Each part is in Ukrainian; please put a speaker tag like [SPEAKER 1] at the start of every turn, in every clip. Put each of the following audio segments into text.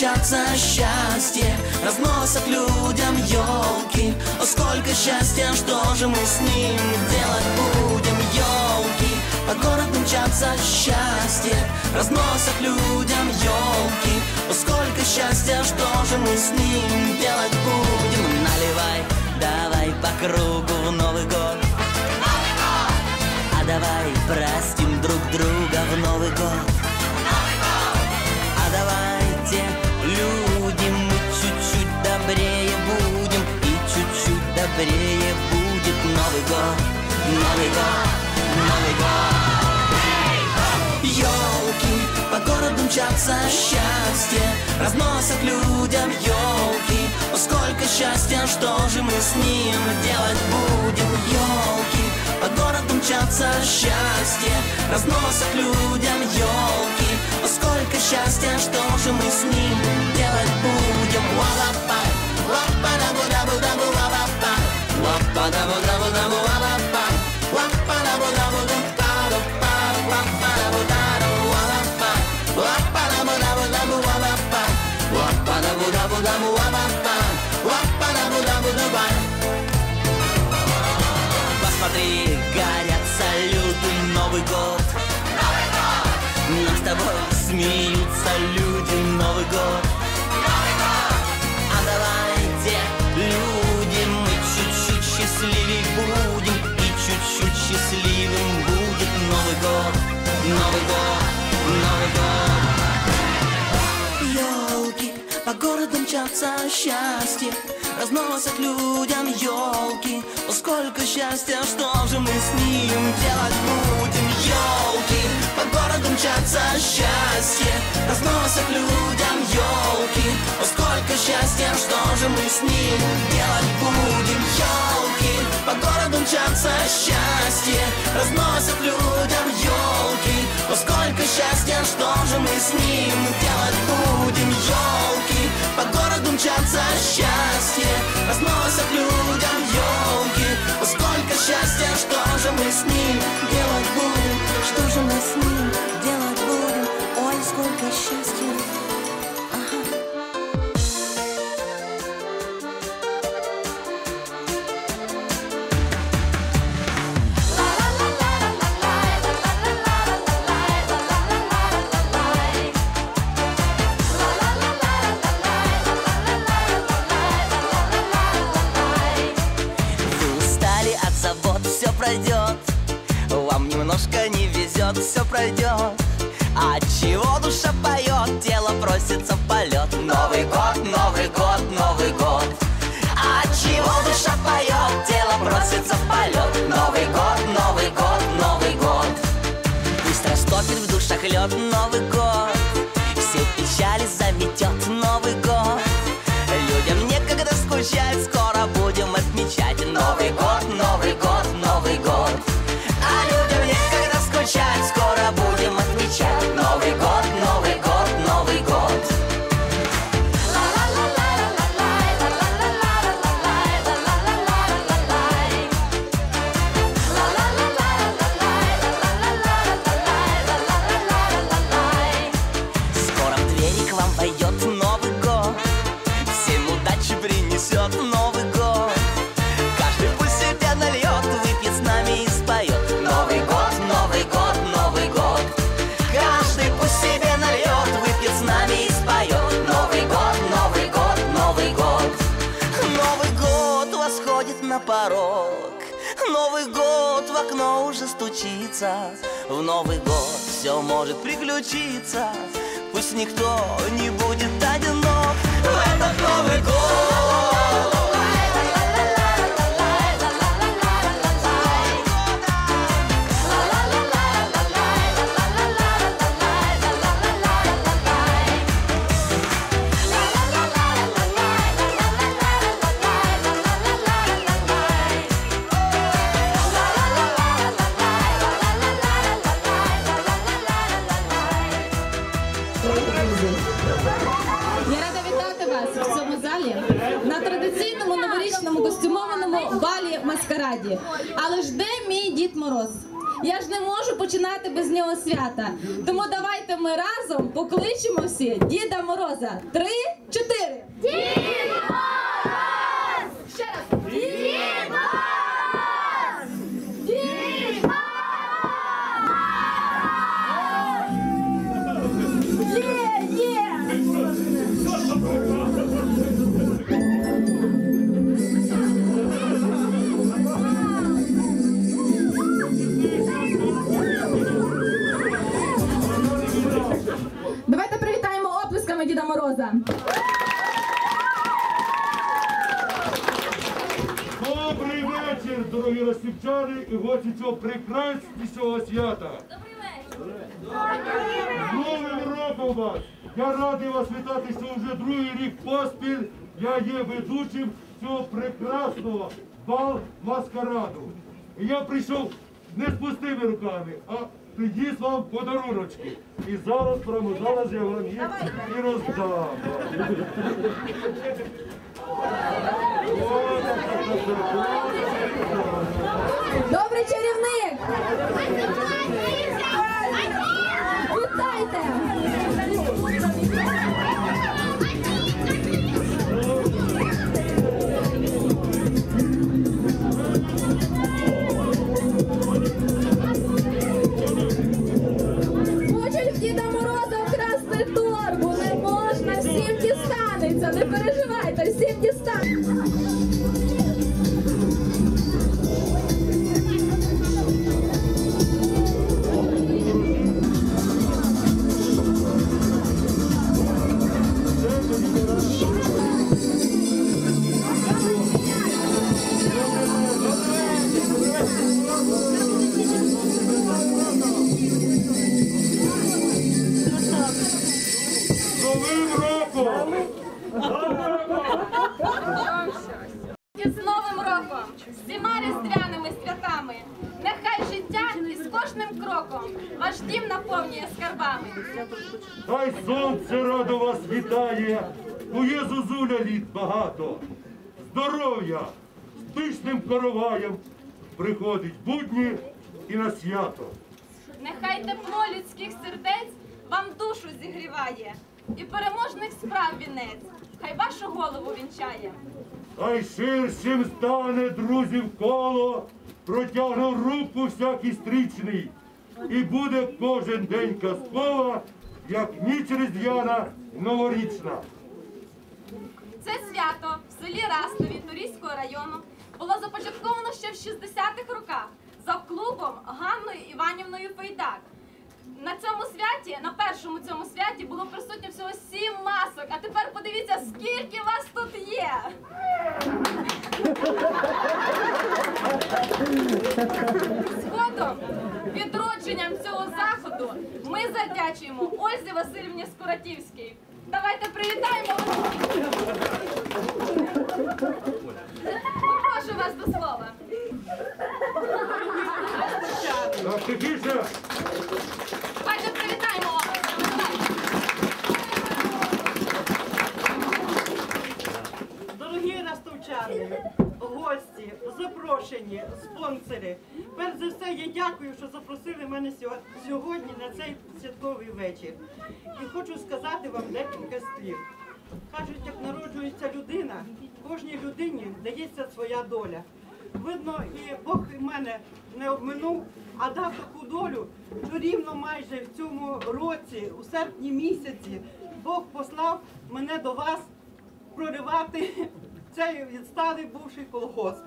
[SPEAKER 1] мчатся счастье Разносят людям елки О, сколько счастья, что же мы с ним делать будем? Елки по городу мчатся счастье Разносят людям елки О, сколько счастья, что же мы с ним делать будем? Наливай, давай по кругу в Новый год а давай простим друг друга в Новый год Год, Новый год Елки по городу мчатся счастье Разносят людям елки О, сколько счастья, что же мы с ним делать будем? Елки по городу мчатся счастье Разносят людям елки О, сколько счастья, что же мы с ним делать будем? Ла-ла-пай, ла-па-да-бу-да-бу-да-бу, ла-ла-пай Ла-па-да-бу-да-бу-да-бу, ла-ла-пай мчатся счастье. Разносят людям елки О, сколько счастья, что же мы с ним делать будем? Елки, по городу мчатся счастье. Разносят людям елки О, сколько счастья, что же мы с ним делать будем? Елки, по городу мчатся счастье. Разносят людям елки О, сколько счастья, что же мы с ним делать будем? Елки, по городу мчатся счастье Разносят людям елки О, сколько счастья, что же мы с ним делать будем? Что же мы с ним душа поет, тело просится в полет. Новый год, Новый год, Новый год. Пусть растопит в душах лед Новый год. Все печали заметет Новый год. Людям некогда скучать Скоро стучится В Новый год все может приключиться Пусть никто не будет одинок В этот Новый год
[SPEAKER 2] Свята. Тому давайте ми разом покличемо всі Діда Мороза. Три, чотири.
[SPEAKER 3] Розпівчани і гості цього прекраснішого свята. З Новим роком вас! Я радий вас вітати, що вже другий рік поспіль я є ведучим цього прекрасного бал маскараду. І я прийшов не з пустими руками, а приніс вам подаруночки. І зараз, прямо зараз я вам їх і роздам.
[SPEAKER 2] Добрий чарівник! Вітайте! І з Новим роком, з всіма різдвяними святами. Нехай життя із кожним кроком ваш дім наповнює скарбами.
[SPEAKER 3] Хай сонце радо вас вітає, у є зозуля літ багато. Здоров'я з пишним короваєм приходить будні і на свято.
[SPEAKER 2] Нехай тепло людських сердець вам душу зігріває, і переможних справ вінець, хай вашу голову вінчає.
[SPEAKER 3] Хай ширшим стане друзів коло, протягну руку всякий стрічний, і буде кожен день казкова, як ніч різдвяна новорічна.
[SPEAKER 2] Це свято в селі Растові Турійського району було започатковано ще в 60-х роках за клубом Ганною Іванівною Фейдак. На цьому святі, на першому цьому святі було присутньо всього сім масок. А тепер подивіться, скільки вас тут є. Згодом відродженням цього заходу ми завдячуємо Ользі Васильівні Скуратівській. Давайте привітаємо. Попрошу вас до слова.
[SPEAKER 3] Так тихіше,
[SPEAKER 2] Давайте привітаємо.
[SPEAKER 4] Дорогі ростовчани, гості, запрошені, спонсори. Перш за все, я дякую, що запросили мене сьогодні на цей святковий вечір. І хочу сказати вам декілька слів. Кажуть, як народжується людина, кожній людині дається своя доля. Видно, і Бог мене не обминув, а дав таку долю, що рівно майже в цьому році, у серпні місяці, Бог послав мене до вас проривати цей відсталий бувший колгосп.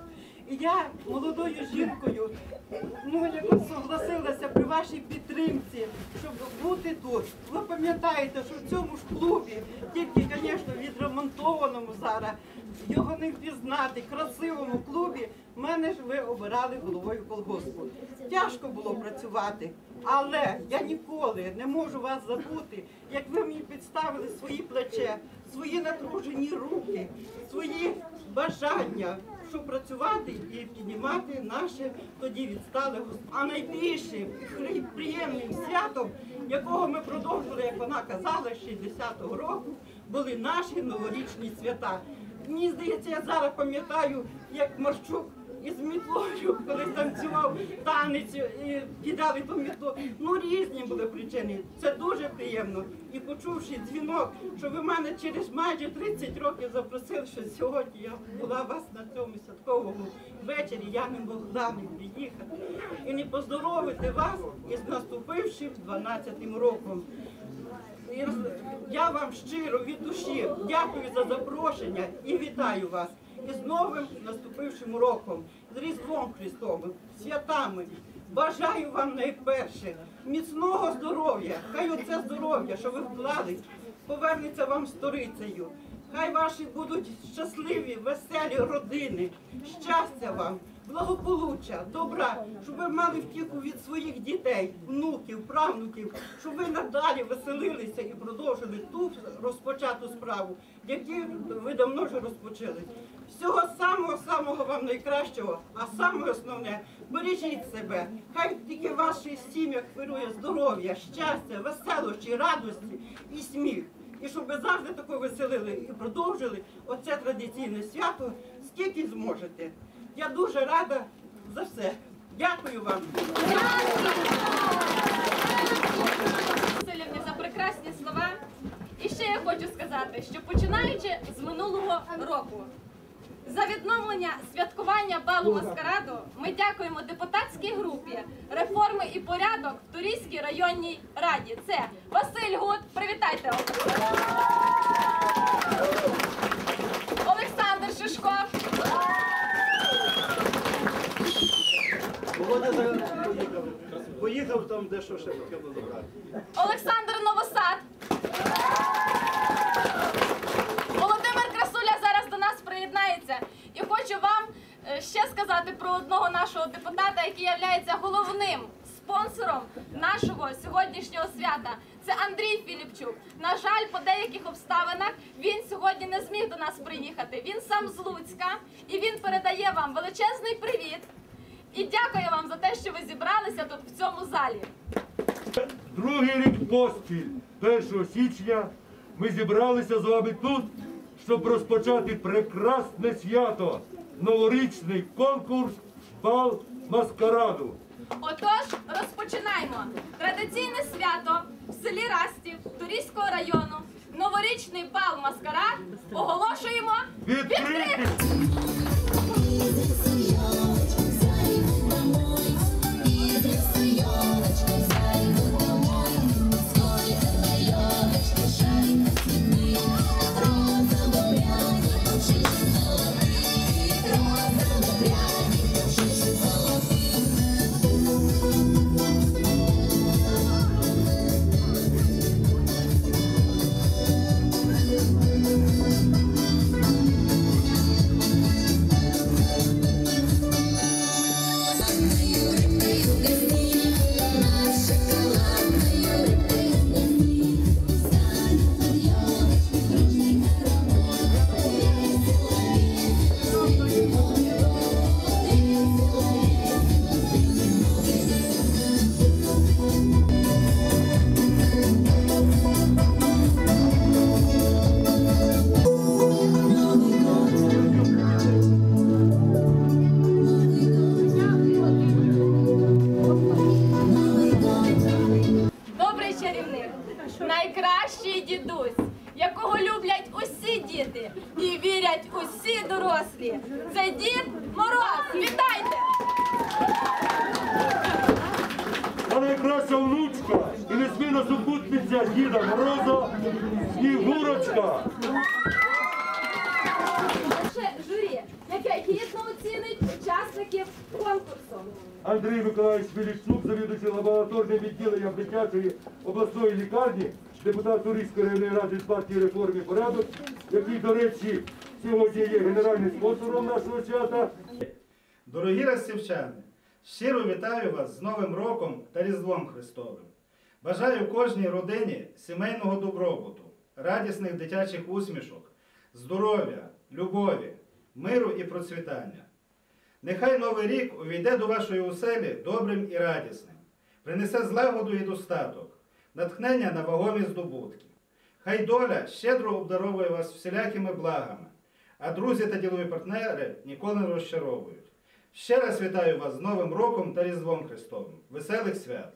[SPEAKER 4] І я молодою жінкою ну, согласилася при вашій підтримці, щоб бути тут. Ви пам'ятаєте, що в цьому ж клубі, тільки, звісно, відремонтованому зараз, його не впізнати, красивому клубі, мене ж ви обирали головою колгоспу. Тяжко було працювати, але я ніколи не можу вас забути, як ви мені підставили свої плече, свої натружені руки, свої бажання, щоб працювати і піднімати наше тоді відстале гос- А найбільшим приємним святом, якого ми продовжили, як вона казала, з 60-го року, були наші новорічні свята. Мені здається, я зараз пам'ятаю, як Марчук із мітлою, коли танцював танець і кидали ту мітлу. Ну різні були причини. Це дуже приємно. І почувши дзвінок, що ви мене через майже 30 років запросили, що сьогодні я була у вас на цьому святковому вечорі, я не могла не приїхати і не поздоровити вас із наступившим 12-м роком. Я вам щиро від душі дякую за запрошення і вітаю вас із новим наступившим роком, з Різдвом Христовим, святами. Бажаю вам найперше міцного здоров'я. Хай оце здоров'я, що ви вклали, повернеться вам сторицею. Хай ваші будуть щасливі, веселі родини, щастя вам, благополуччя, добра, щоб ви мали втіху від своїх дітей, внуків, правнуків, щоб ви надалі веселилися і продовжили ту розпочату справу, яку ви давно вже розпочали. Всього самого самого вам найкращого, а саме основне бережіть себе. Хай тільки в ваших сім'ях вирує здоров'я, щастя, веселощі, радості і сміх. І щоб ви завжди тако веселили і продовжили оце традиційне свято, скільки зможете. Я дуже рада за все. Дякую вам.
[SPEAKER 2] Васильівні за прекрасні слова. І ще я хочу сказати, що починаючи з минулого року, за відновлення святкування балу маскараду ми дякуємо депутатській групі реформи і порядок в Турійській районній раді. Це Василь Гуд, привіт. Привітайте. Олександр Шишко.
[SPEAKER 5] Володя зараз поїхав. Поїхав дещо де що ще треба забрати.
[SPEAKER 2] Олександр Новосад. Володимир Красуля зараз до нас приєднається. І хочу вам е, ще сказати про одного нашого депутата, який є головним спонсором нашого сьогоднішнього свята. Це Андрій Філіпчук. На жаль, по деяких обставинах він сьогодні не зміг до нас приїхати. Він сам з Луцька і він передає вам величезний привіт. І дякую вам за те, що ви зібралися тут в цьому залі.
[SPEAKER 3] Другий рік поспіль, 1 січня, ми зібралися з вами тут, щоб розпочати прекрасне свято, новорічний конкурс бал маскараду.
[SPEAKER 2] Отож, розпочинаємо. Традиційне свято в селі Растів Турійського району. Новорічний бал маскарад оголошуємо
[SPEAKER 3] Відкритий!
[SPEAKER 2] Гідно оцінить учасників конкурсу.
[SPEAKER 3] Андрій Миколаївич Філіпчук, завідуючий лабораторним відділенням дитячої обласної лікарні, депутат Турійської районної ради з партії реформи порядок, який, до речі, сьогодні є генеральним спонсором нашого свята.
[SPEAKER 6] Дорогі ростівчани, щиро вітаю вас з Новим роком та Різдвом Христовим. Бажаю кожній родині сімейного добробуту, радісних дитячих усмішок, здоров'я, любові, миру і процвітання. Нехай Новий рік увійде до вашої оселі добрим і радісним, принесе злагоду і достаток, натхнення на вагомі здобутки. Хай доля щедро обдаровує вас всілякими благами, а друзі та ділові партнери ніколи не розчаровують. Ще раз вітаю вас з Новим роком та Різдвом Христовим. Веселих свят!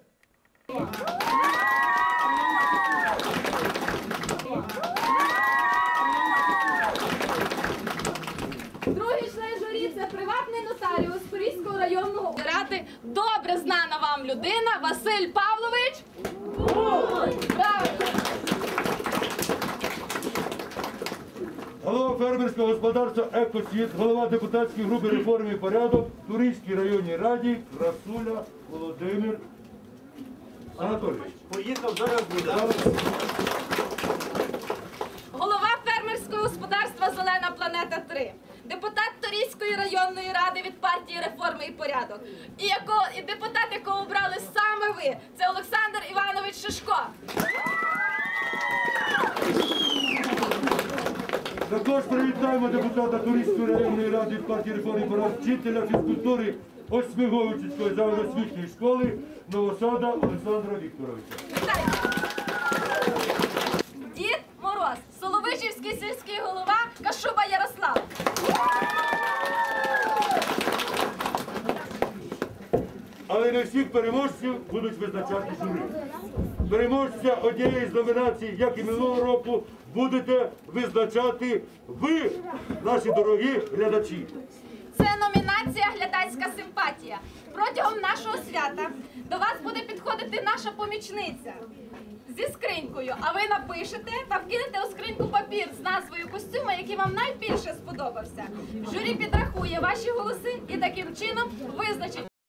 [SPEAKER 2] Другий член журі це приватний нотаріус Порізького районного ради. Добре знана вам людина Василь Павлович. Правильно.
[SPEAKER 3] Голова фермерського господарства «Екосвіт», голова депутатської групи реформи і порядок в Турійській районній раді Красуля Володимир Анатолійович.
[SPEAKER 5] Поїхав, зараз буде.
[SPEAKER 2] Голова фермерського господарства Зелена планета 3. Депутат Торійської районної ради від партії реформи і порядок. І, якого, і депутат, якого обрали саме ви, це Олександр Іванович Шишко.
[SPEAKER 3] Також привітаємо депутата Турійської районної ради від партії реформи і порядок, вчителя фізкультури Осьмиговичівської загальноосвітньої школи Новосада Олександра Вікторовича.
[SPEAKER 2] Вітаю! Дід Мороз, Соловичівський сільський голова Кашуба Ярослав.
[SPEAKER 3] Але не всіх переможців будуть визначати журі. Переможця однієї з номінацій, як і минулого року, будете визначати ви, наші дорогі глядачі.
[SPEAKER 2] Це номінація Глядацька симпатія. Протягом нашого свята до вас буде підходити наша помічниця, зі скринькою, а ви напишете та вкинете у скриньку папір з назвою костюма, який вам найбільше сподобався. Журі підрахує ваші голоси і таким чином визначить